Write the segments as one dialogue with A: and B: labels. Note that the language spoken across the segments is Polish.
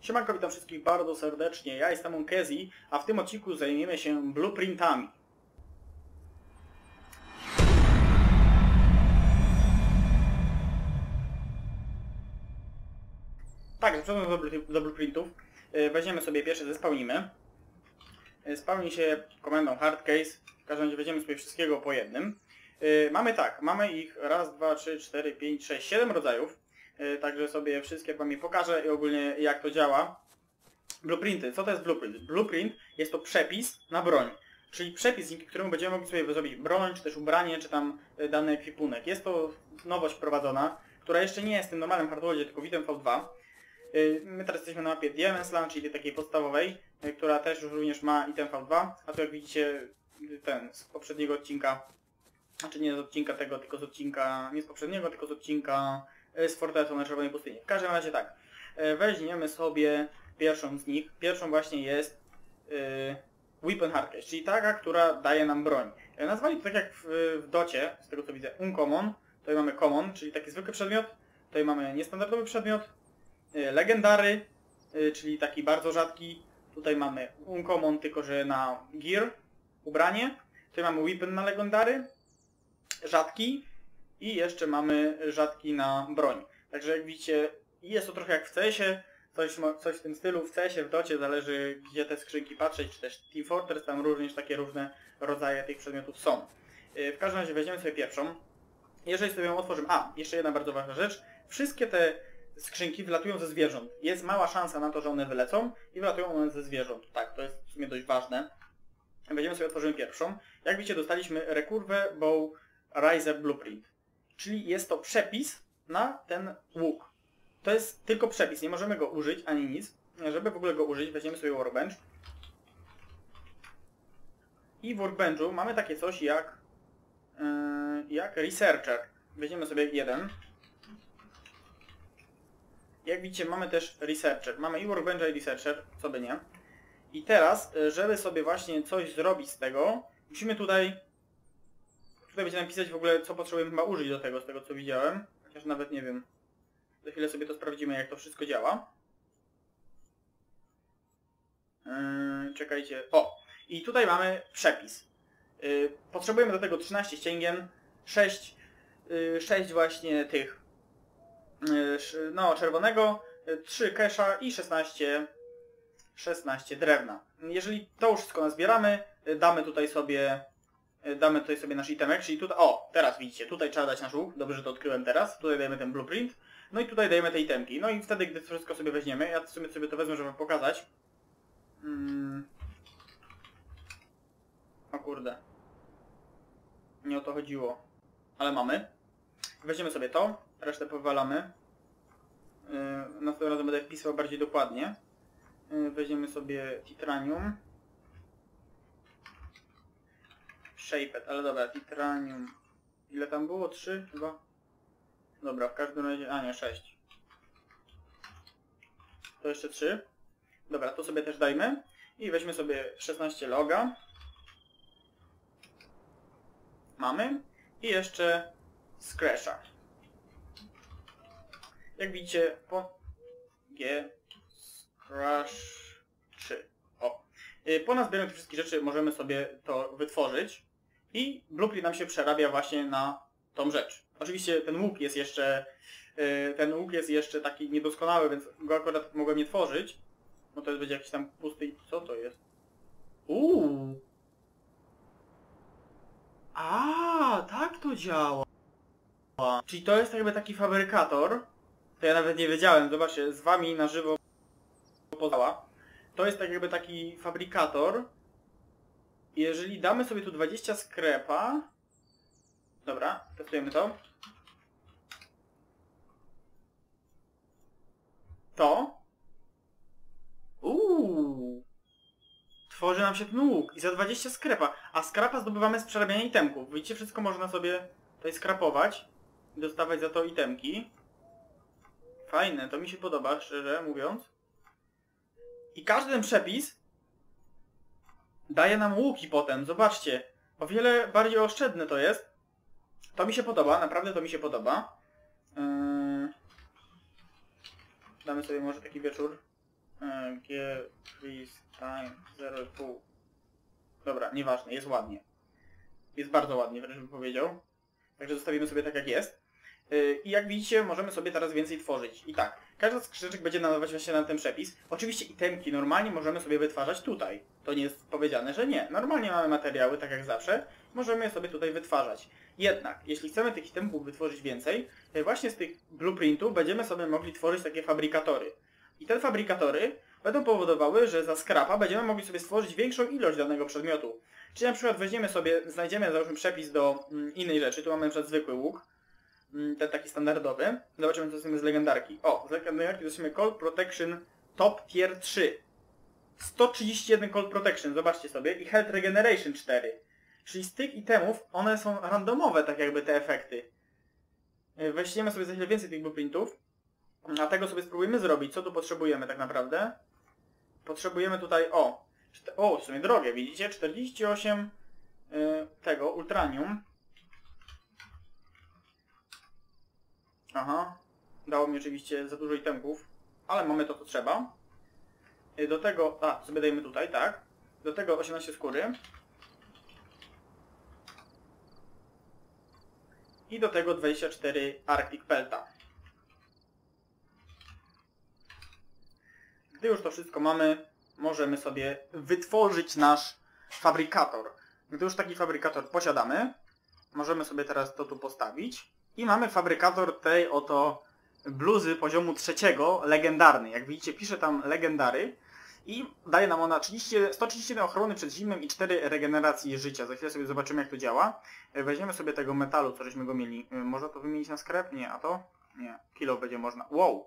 A: Siemanko, witam wszystkich bardzo serdecznie. Ja jestem Onkezi, a w tym odcinku zajmiemy się blueprintami. Tak, przechodząc do, blu- do blueprintów, y, weźmiemy sobie pierwsze, zespełnimy. Y, Spełni się komendą hardcase. W każdym razie weźmiemy sobie wszystkiego po jednym. Y, Mamy tak, mamy ich raz, dwa, trzy, cztery, pięć, sześć, siedem rodzajów. Y, Także sobie wszystkie wam je pokażę i ogólnie jak to działa. Blueprinty. Co to jest blueprint? Blueprint jest to przepis na broń. Czyli przepis, dzięki któremu będziemy mogli sobie zrobić broń, czy też ubranie, czy tam y, dany ekwipunek. Jest to nowość wprowadzona, która jeszcze nie jest w tym normalnym hardware'ie, tylko w item V2. Y, My teraz jesteśmy na mapie Diamond czyli takiej podstawowej, która też już również ma item V2, a tu jak widzicie ten z poprzedniego odcinka, znaczy nie z odcinka tego, tylko z odcinka, nie z poprzedniego, tylko z odcinka z Fortesą na Czerwonej Pustyni. W każdym razie tak, y, weźmiemy sobie pierwszą z nich. Pierwszą właśnie jest y, Weapon Hardcase, czyli taka, która daje nam broń. Nazwali to tak jak w, w docie, z tego co widzę, Uncommon. Tutaj mamy Common, czyli taki zwykły przedmiot. Tutaj mamy niestandardowy przedmiot. Legendary, czyli taki bardzo rzadki. Tutaj mamy Uncommon, tylko że na gear, ubranie. Tutaj mamy Weapon na legendary, rzadki. I jeszcze mamy rzadki na broń. Także jak widzicie, jest to trochę jak w CS-ie, coś, coś w tym stylu. W CS-ie, w docie, zależy gdzie te skrzynki patrzeć, czy też Team Fortress, tam również takie różne rodzaje tych przedmiotów są. Yy, W każdym razie weźmiemy sobie pierwszą. Jeżeli sobie ją otworzymy... A, jeszcze jedna bardzo ważna rzecz. Wszystkie te skrzynki wylatują ze zwierząt. Jest mała szansa na to, że one wylecą i wylatują one ze zwierząt. Tak, to jest w sumie dość ważne. Będziemy sobie otworzymy pierwszą. Jak widzicie, dostaliśmy Recurve Bow Riser Blueprint. Czyli jest to przepis na ten łuk. To jest tylko przepis, nie możemy go użyć ani nic. Żeby w ogóle go użyć, weźmiemy sobie workbench. I w workbenchu mamy takie coś jak yy, jak researcher. Weźmiemy sobie jeden. Jak widzicie, mamy też researcher. Mamy i workbencha i researcher, co by nie. I teraz, y, żeby sobie właśnie coś zrobić z tego, musimy tutaj Tutaj będzie napisać w ogóle, co potrzebujemy chyba użyć do tego, z tego co widziałem. Chociaż nawet nie wiem. Za chwilę sobie to sprawdzimy, jak to wszystko działa. Yy, czekajcie. O! I tutaj mamy przepis. Yy, potrzebujemy do tego 13 ścięgien, 6, yy, 6 właśnie tych, yy, no, czerwonego, yy, 3 kesza i 16, 16 drewna. Jeżeli to już wszystko nazbieramy, yy, damy tutaj sobie damy tutaj sobie nasz itemek, czyli tutaj, o, teraz widzicie, tutaj trzeba dać nasz łuk, dobrze, że to odkryłem teraz, tutaj dajemy ten blueprint, no i tutaj dajemy te itemki, no i wtedy, gdy wszystko sobie weźmiemy, ja w sumie sobie to wezmę, żeby pokazać. Mm. O kurde. Nie o to chodziło. Ale mamy. Weźmiemy sobie to, resztę powalamy. Yy, następnym razem będę wpisywał bardziej dokładnie. Yy, weźmiemy sobie titranium. Shaped, ale dobra, Titranium. Ile tam było? 3 chyba? Dobra, w każdym razie... A nie, 6. To jeszcze 3. Dobra, to sobie też dajmy. I weźmy sobie 16 loga. Mamy. I jeszcze Scratcha. Jak widzicie, po G Scratch 3. O. Y, Po nazbieraniu tych wszystkich rzeczy możemy sobie to wytworzyć i blueprint nam się przerabia właśnie na tą rzecz. Oczywiście ten łuk jest jeszcze y, ten łuk jest jeszcze taki niedoskonały, więc go akurat mogłem nie tworzyć. No to będzie jakiś tam pusty... Co to jest? Uuu! A, tak to działa. Czyli to jest jakby taki fabrykator. To ja nawet nie wiedziałem. Zobaczcie, z wami na żywo poznała. To jest tak jakby taki fabrykator. Jeżeli damy sobie tu 20 skrepa... Dobra, testujemy to. To. Uuu. Tworzy nam się łuk. I za 20 skrepa. A skrapa zdobywamy z przerabiania itemków. Widzicie, wszystko można sobie tutaj skrapować. I dostawać za to itemki. Fajne, to mi się podoba, szczerze mówiąc. I każdy ten przepis daje nam łuki potem, zobaczcie. O wiele bardziej oszczędne to jest. To mi się podoba, naprawdę to mi się podoba. Yy... Damy sobie może taki wieczór. E, G freeze time 0,5. Dobra, nieważne, jest ładnie. Jest bardzo ładnie, wręcz bym powiedział. Także zostawimy sobie tak jak jest. Yy, I jak widzicie, możemy sobie teraz więcej tworzyć. I tak, każda z skrzyneczek będzie nadawać właśnie na ten przepis. Oczywiście itemki normalnie możemy sobie wytwarzać tutaj. To nie jest powiedziane, że nie. Normalnie mamy materiały, tak jak zawsze. Możemy je sobie tutaj wytwarzać. Jednak, jeśli chcemy tych itemków wytworzyć więcej, to właśnie z tych blueprintów będziemy sobie mogli tworzyć takie fabrykatory. I te fabrykatory będą powodowały, że za skrapa będziemy mogli sobie stworzyć większą ilość danego przedmiotu. Czyli na przykład weźmiemy sobie, znajdziemy załóżmy przepis do mm, innej rzeczy, tu mamy na przykład zwykły łuk, ten taki standardowy. Zobaczymy co tym z legendarki. O, z legendarki zaczniemy Cold Protection Top Tier 3. 131 Cold Protection, zobaczcie sobie, i Health Regeneration 4. Czyli z tych itemów one są randomowe, tak jakby te efekty. Yy, Weźmiemy sobie za chwilę więcej tych blueprintów. A tego sobie spróbujemy zrobić. Co tu potrzebujemy tak naprawdę? Potrzebujemy tutaj, o, o, w sumie drogie, widzicie? 48 y, tego, ultranium. Aha, dało mi oczywiście za dużo itemków, ale mamy to, co trzeba. Y, do tego, a, sobie dajemy tutaj, tak. Do tego 18 skóry. I do tego 24 Arctic Pelta. Gdy już to wszystko mamy, możemy sobie wytworzyć nasz fabrykator. Gdy już taki fabrykator posiadamy, możemy sobie teraz to tu postawić. I mamy fabrykator tej oto bluzy poziomu trzeciego, legendarny. Jak widzicie, pisze tam legendary. I daje nam ona 30, 131 ochrony przed zimnem i 4 regeneracji życia. Za chwilę sobie zobaczymy jak to działa. E, Weźmiemy sobie tego metalu, co żeśmy go mieli. E, Można to wymienić na skrep? Nie, a to? Nie. Kilo będzie można. Wow!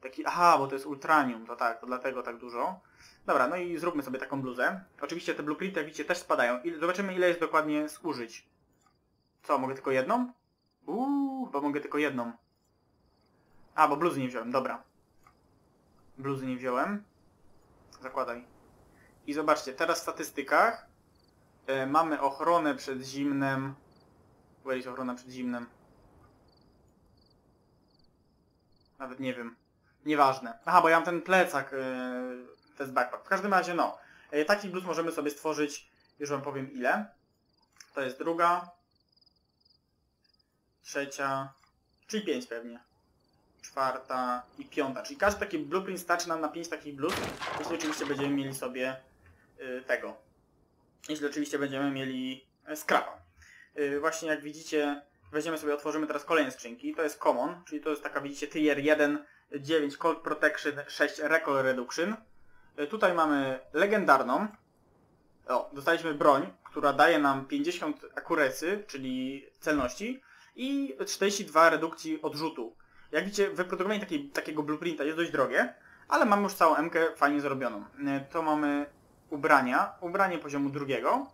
A: Taki, aha, bo to jest ultranium, to tak, to dlatego tak dużo. Dobra, no i zróbmy sobie taką bluzę. Oczywiście te blueprinty, jak widzicie, też spadają. I zobaczymy ile jest dokładnie z użyć. Co, mogę tylko jedną? Uuu, chyba mogę tylko jedną. A, bo bluzy nie wziąłem, dobra. Bluzy nie wziąłem. Zakładaj. I zobaczcie, teraz w statystykach e, mamy ochronę przed zimnem. Where jest ochrona przed zimnem? Nawet nie wiem. Nieważne. Aha, bo ja mam ten plecak, yy, to jest backpack. W każdym razie, no. Yy, taki bluz możemy sobie stworzyć, już wam powiem ile. To jest druga. Trzecia. Czyli pięć pewnie. Czwarta i piąta. Czyli każdy taki blueprint starczy nam na pięć takich bluz, jeśli oczywiście będziemy mieli sobie yy, tego. Jeśli oczywiście będziemy mieli yy, scrapa. Yy, właśnie jak widzicie, weźmiemy sobie, otworzymy teraz kolejne skrzynki. To jest common, czyli to jest taka, widzicie, tier 1, 9 Cold Protection, 6 Recoil Reduction. Y, Tutaj mamy legendarną. O, dostaliśmy broń, która daje nam 50 akurecy, czyli celności i 42 redukcji odrzutu. Jak widzicie, wyprodukowanie takiego blueprinta jest dość drogie, ale mamy już całą MK fajnie zrobioną. Y, To mamy ubrania, ubranie poziomu drugiego,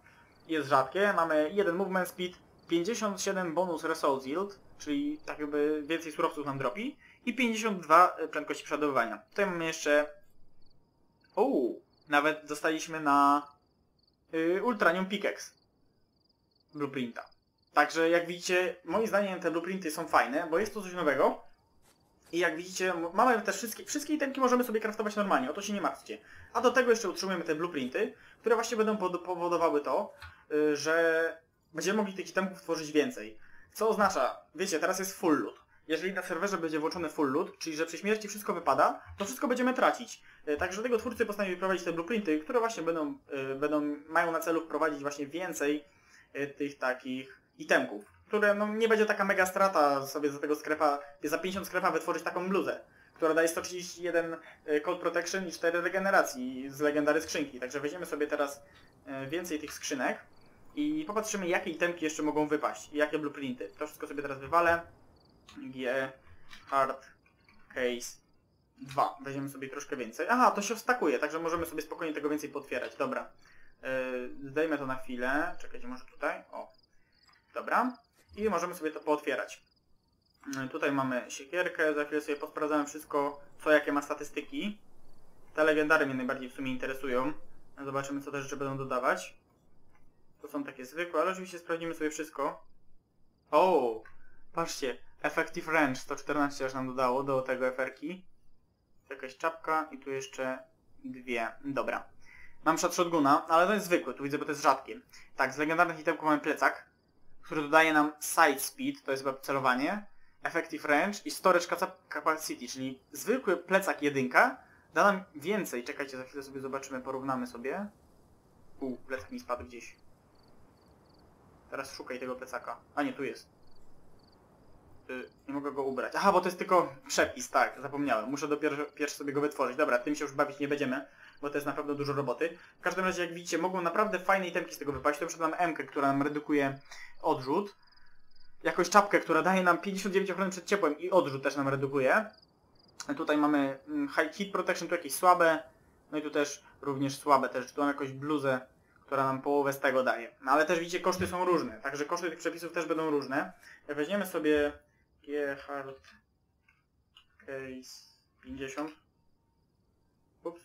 A: jest rzadkie, mamy 1 movement speed, 57 bonus resource yield, czyli tak jakby więcej surowców nam dropi i 52 prędkości przeładowywania. Tutaj mamy jeszcze... Uuu, nawet dostaliśmy na y, Ultranium Pickaxe blueprinta. Także jak widzicie, moim zdaniem te blueprinty są fajne, bo jest to coś nowego. I jak widzicie, mamy też wszystkie, wszystkie itemki możemy sobie craftować normalnie, o to się nie martwcie. A do tego jeszcze utrzymujemy te blueprinty, które właśnie będą powodowały to, y, że będziemy mogli tych itemków tworzyć więcej. Co oznacza, wiecie, teraz jest full loot. Jeżeli na serwerze będzie włączony full loot, czyli że przy śmierci wszystko wypada, to wszystko będziemy tracić. E, Także dlatego twórcy postanowili wprowadzić te blueprinty, które właśnie będą, e, będą mają na celu wprowadzić właśnie więcej tych takich itemków. Które no, nie będzie taka mega strata sobie za tego sklepa, za 50 sklepa wytworzyć taką bluzę, która daje 131 e, Cold Protection i 4 regeneracji z legendary skrzynki. Także weźmiemy sobie teraz e, więcej tych skrzynek i popatrzymy jakie itemki jeszcze mogą wypaść i jakie blueprinty. To wszystko sobie teraz wywalę. G Hard Case 2. Weźmiemy sobie troszkę więcej. Aha, to się wstakuje, także możemy sobie spokojnie tego więcej potwierać. Dobra. Zdejmę to na chwilę. Czekajcie, może tutaj. O. Dobra. I możemy sobie to pootwierać. Yy, tutaj mamy siekierkę. Za chwilę sobie posprawdzamy wszystko, co jakie ma statystyki. Te legendary mnie najbardziej w sumie interesują. Zobaczymy, co te rzeczy będą dodawać. To są takie zwykłe, ale oczywiście sprawdzimy sobie wszystko. O, patrzcie, Effective Range 114 aż nam dodało do tego eferki. Jakaś czapka i tu jeszcze dwie. Dobra. Mam shot shotguna, ale to jest zwykły, tu widzę, bo to jest rzadkie. Tak, z legendarnych itemków mamy plecak, który dodaje nam side speed, to jest chyba celowanie, effective range i storage capa- capacity, czyli zwykły plecak jedynka da nam więcej. Czekajcie, za chwilę sobie zobaczymy, porównamy sobie. U, plecak mi spadł gdzieś. Teraz szukaj tego plecaka. A nie, tu jest. Nie mogę go ubrać. Aha, bo to jest tylko przepis, tak, zapomniałem. Muszę dopiero pierwszy sobie go wytworzyć. Dobra, tym się już bawić nie będziemy, bo to jest na pewno dużo roboty. W każdym razie, jak widzicie, mogą naprawdę fajne itemki z tego wypaść. To przykład mam M, która nam redukuje odrzut. Jakąś czapkę, która daje nam 59 ochrony przed ciepłem i odrzut też nam redukuje. Tutaj mamy mm, high heat protection, tu jakieś słabe. No i tu też również słabe też. Tu mam jakąś bluzę, która nam połowę z tego daje. No ale też widzicie, koszty są różne. Także koszty tych przepisów też będą różne. Weźmiemy sobie Gerhard Case 50. Ups.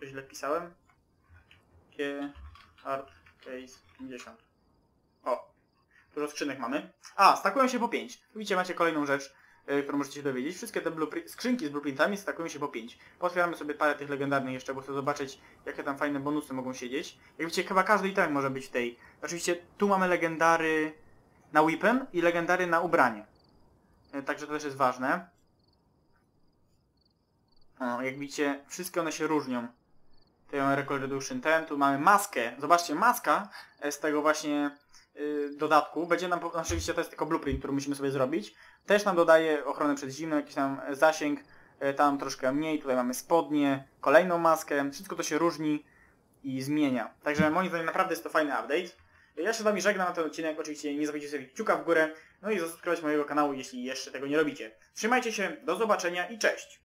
A: To źle pisałem. Gerhard Case 50. O. Dużo skrzynek mamy. A, stakują się po 5. Tu widzicie, macie kolejną rzecz, yy, którą możecie się dowiedzieć. Wszystkie te skrzynki z blueprintami stakują się po 5. Potwieramy sobie parę tych legendarnych jeszcze, bo chcę zobaczyć, jakie tam fajne bonusy mogą siedzieć. Jak widzicie, chyba każdy item może być w tej. Oczywiście tu mamy legendary na weapon i legendary na ubranie. E, Także to też jest ważne. O, jak widzicie, wszystkie one się różnią. Tutaj mamy Recall Reduction ten, tu mamy maskę. Zobaczcie, maska e, z tego właśnie y, dodatku. Będzie nam, po- oczywiście to jest tylko blueprint, który musimy sobie zrobić. Też nam dodaje ochronę przed zimną, jakiś tam e, zasięg, e, tam troszkę mniej. Tutaj mamy spodnie, kolejną maskę. Wszystko to się różni i zmienia. Także moim zdaniem naprawdę jest to fajny update. Ja się z Wami żegnam na ten odcinek, oczywiście nie zapomnijcie sobie kciuka w górę, no i zasubskrybować mojego kanału, jeśli jeszcze tego nie robicie. Trzymajcie się, do zobaczenia i cześć!